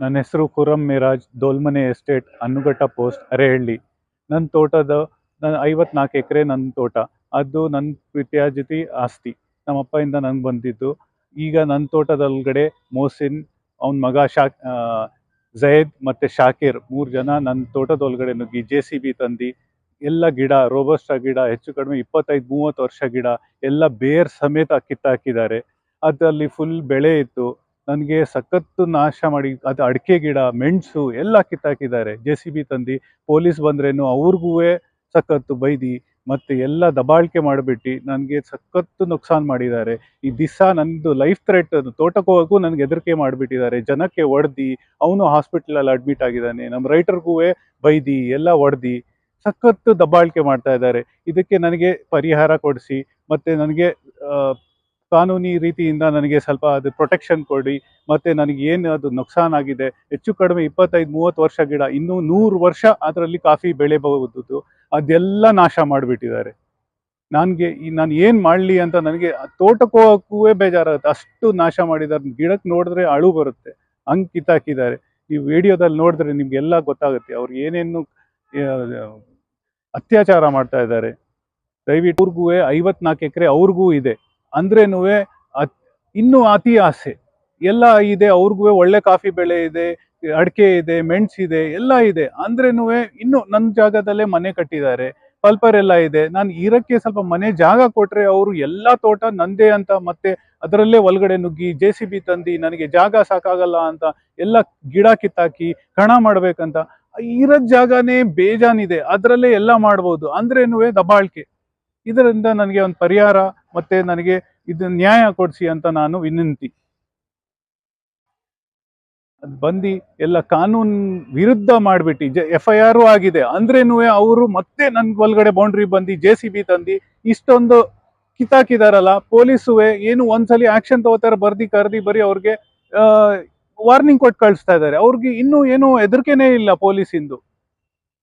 ನನ್ನ ಹೆಸರು Kuram Miraj Dolmane estate Annughatta post, Arehalli. ನನ್ನ ತೋಟದ ನನ್ನ ಐವತ್ನಾಲ್ಕು ಎಕರೆ ನನ್ನ ತೋಟ. ಅದು ನನ್ನ ಪಿತ್ಯಾಜಿತಿ ಆಸ್ತಿ. ನಮ್ಮ ಅಪ್ಪಯಿಂದ ನಂಗೆ ಬಂದಿದ್ದು. ಈಗ ನನ್ನ ತೋಟದೊಳಗಡೆ ಮೋಸಿನ್ ಅವನ ಮಗ ಶಾಕ್ ಜಯದ್ ಮತ್ತು ಶಾಕೀರ್ ಮೂರು ಜನ ನನ್ನ ತೋಟದೊಳಗಡೆ ನುಗ್ಗಿ ಜೆ ಸಿ ಬಿ ತಂದು ಎಲ್ಲ ಗಿಡ, ರೋಬಸ್ಟ ಗಿಡ, ಹೆಚ್ಚು ಕಡಿಮೆ ಇಪ್ಪತ್ತೈದು, ಮೂವತ್ತು ವರ್ಷ ಗಿಡ ಎಲ್ಲ ಬೇರ್ ಸಮೇತ ಕಿತ್ತಾಕಿದ್ದಾರೆ. ಅದರಲ್ಲಿ ಫುಲ್ ಬೆಳೆ ಇತ್ತು. ನನಗೆ ಸಖತ್ತು ನಾಶ ಮಾಡಿ, ಅದು ಅಡಿಕೆ ಗಿಡ, ಮೆಣಸು ಎಲ್ಲ ಕಿತ್ತಾಕಿದ್ದಾರೆ. ಜೆ ಸಿ ಬಿ ತಂದು, ಪೊಲೀಸ್ ಬಂದ್ರೇನು ಅವ್ರಿಗೂ ಸಖತ್ತು ಬೈದಿ, ಮತ್ತು ಎಲ್ಲ ದಬಾಳಿಕೆ ಮಾಡಿಬಿಟ್ಟು ನನಗೆ ಸಖತ್ತು ನುಕ್ಸಾನ್ ಮಾಡಿದ್ದಾರೆ. ಈ ದಿವಸ ನಂದು ಲೈಫ್ ಥ್ರೆಟ್ ತೋಟಕ್ಕೆ ಹೋಗೋಕ್ಕೂ ನನಗೆ ಹೆದರಿಕೆ ಮಾಡಿಬಿಟ್ಟಿದ್ದಾರೆ. ಜನಕ್ಕೆ ಒಡ್ದು, ಅವನು ಹಾಸ್ಪಿಟ್ಲಲ್ಲಿ ಅಡ್ಮಿಟ್ ಆಗಿದ್ದಾನೆ ನಮ್ಮ ರೈಟರ್ಗೂ ಬೈದಿ, ಎಲ್ಲ ಒಡ್ದು, ಸಖತ್ತು ದಬ್ಬಾಳಿಕೆ ಮಾಡ್ತಾ ಇದ್ದಾರೆ. ಇದಕ್ಕೆ ನನಗೆ ಪರಿಹಾರ ಕೊಡಿಸಿ, ಮತ್ತು ನನಗೆ ಕಾನೂನಿ ರೀತಿಯಿಂದ ನನಗೆ ಸ್ವಲ್ಪ ಅದು ಪ್ರೊಟೆಕ್ಷನ್ ಕೊಡಿ, ಮತ್ತು ನನಗೆ ಏನು ಅದು ನುಕ್ಸಾನಾಗಿದೆ ಹೆಚ್ಚು ಕಡಿಮೆ ಇಪ್ಪತ್ತೈದು, ಮೂವತ್ತು ವರ್ಷ ಗಿಡ, ಇನ್ನೂ ನೂರು ವರ್ಷ ಅದರಲ್ಲಿ ಕಾಫಿ ಬೆಳೆಬಹುದು ಅದೆಲ್ಲ ನಾಶ ಮಾಡಿಬಿಟ್ಟಿದ್ದಾರೆ. ನನಗೆ ಈ ನಾನು ಏನು ಮಾಡಲಿ ಅಂತ ನನಗೆ ತೋಟಕ್ಕೆ ಬೇಜಾರಾಗುತ್ತೆ. ಅಷ್ಟು ನಾಶ ಮಾಡಿದ್ದಾರೆ. ಗಿಡಕ್ಕೆ ನೋಡಿದ್ರೆ ಅಳು ಬರುತ್ತೆ. ಹಂಗೆ ಕಿತ್ತಾಕಿದ್ದಾರೆ ಈ ವಿಡಿಯೋದಲ್ಲಿ ನೋಡಿದ್ರೆ ನಿಮಗೆಲ್ಲ ಗೊತ್ತಾಗುತ್ತೆ. ಅವ್ರು ಏನೇನು ಅತ್ಯಾಚಾರ ಮಾಡ್ತಾ ಇದ್ದಾರೆ. ದಯವಿಟ್ಟು ಅವ್ರಿಗೂ ಐವತ್ನಾಲ್ಕು ಎಕರೆ ಅವ್ರಿಗೂ ಇದೆ. ಅಂದ್ರೇನು ಇನ್ನೂ ಅತಿ ಆಸೆ. ಎಲ್ಲ ಇದೆ ಅವ್ರಿಗೂ ಒಳ್ಳೆ ಕಾಫಿ ಬೆಳೆ ಇದೆ, ಅಡಿಕೆ ಇದೆ ಮೆಣಸಿದೆ ಎಲ್ಲ ಇದೆ. ಅಂದ್ರೇನು ಇನ್ನು ನನ್ನ ಜಾಗದಲ್ಲೇ ಮನೆ ಕಟ್ಟಿದ್ದಾರೆ ಪಲ್ಪರ್ ಎಲ್ಲ ಇದೆ. ನಾನು ಇರಕ್ಕೆ ಸ್ವಲ್ಪ ಮನೆ ಜಾಗ ಕೊಟ್ರೆ ಅವರು ಎಲ್ಲ ತೋಟ ನಂದೇ ಅಂತ ಮತ್ತೆ ಅದರಲ್ಲೇ ಒಳಗಡೆ ನುಗ್ಗಿ, ಜೆ ಸಿ ಬಿ ತಂದು ನನಗೆ ಜಾಗ ಸಾಕಾಗಲ್ಲ ಅಂತ ಎಲ್ಲ ಗಿಡ ಕಿತ್ತಾಕಿ, ಕಣ ಮಾಡ್ಬೇಕಂತ, ಇರೋದ್ ಜಾಗನೇ ಬೇಜಾನಿದೆ. ಅದರಲ್ಲೇ ಎಲ್ಲ ಮಾಡ್ಬೋದು. ಅಂದ್ರೇನು ದಬಾಳ್ಕೆ. ಇದರಿಂದ ನನಗೆ ಒಂದು ಪರಿಹಾರ. ಮತ್ತೆ ನನಗೆ ಇದು ನ್ಯಾಯ ಕೊಡಿಸಿ ಅಂತ ನಾನು ವಿನಂತಿ. ಅದು ಬಂದು ಎಲ್ಲ ಕಾನೂನು ವಿರುದ್ಧ ಮಾಡಿಬಿಟ್ಟು, ಜ ಎಫ್ ಐ ಆರು ಆಗಿದೆ. ಅಂದ್ರೇನು ಅವರು ಮತ್ತೆ ನನ್ಗೆ ಒಳಗಡೆ ಬೌಂಡ್ರಿ ಬಂದು ಜೆ ಸಿ ಬಿ ತಂದು, ಇಷ್ಟೊಂದು ಕಿತ್ತಾಕಿದಾರಲ್ಲ ಪೊಲೀಸುವೆ ಏನು ಒಂದ್ಸಲಿ ಆಕ್ಷನ್ ತಗೋತಾರೆ, ಬರ್ದಿ, ಕರ್ದಿ, ಬರೀ ಅವ್ರಿಗೆ ವಾರ್ನಿಂಗ್ ಕೊಟ್ಟು ಕಳಿಸ್ತಾ ಇದ್ದಾರೆ. ಅವ್ರಿಗೆ ಇನ್ನೂ ಏನು ಹೆದರಿಕೆನೇ ಇಲ್ಲ ಪೊಲೀಸಿಂದು.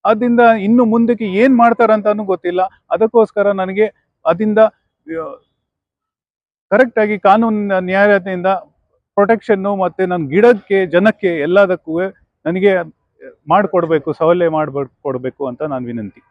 ಅದರಿಂದ ಇನ್ನು ಮುಂದಕ್ಕೆ ಏನು ಮಾಡ್ತಾರಂತನೂ ಗೊತ್ತಿಲ್ಲ. ಅದಕ್ಕೋಸ್ಕರ ನನಗೆ, ಅದರಿಂದ ಕರೆಕ್ಟ್ ಆಗಿ ಕಾನೂನಿನ ನ್ಯಾಯಾಲಯದಿಂದ ಪ್ರೊಟೆಕ್ಷನ್ನು ಮತ್ತೆ ನನ್ನ ಗಿಡಕ್ಕೆ, ಜನಕ್ಕೆ ಎಲ್ಲದಕ್ಕೂ ನನಗೆ ಮಾಡಿಕೊಡ್ಬೇಕು ಸೌಲಭ್ಯ ಮಾಡ್ಕೊಡ್ಬೇಕು ಅಂತ ನಾನು ವಿನಂತಿ.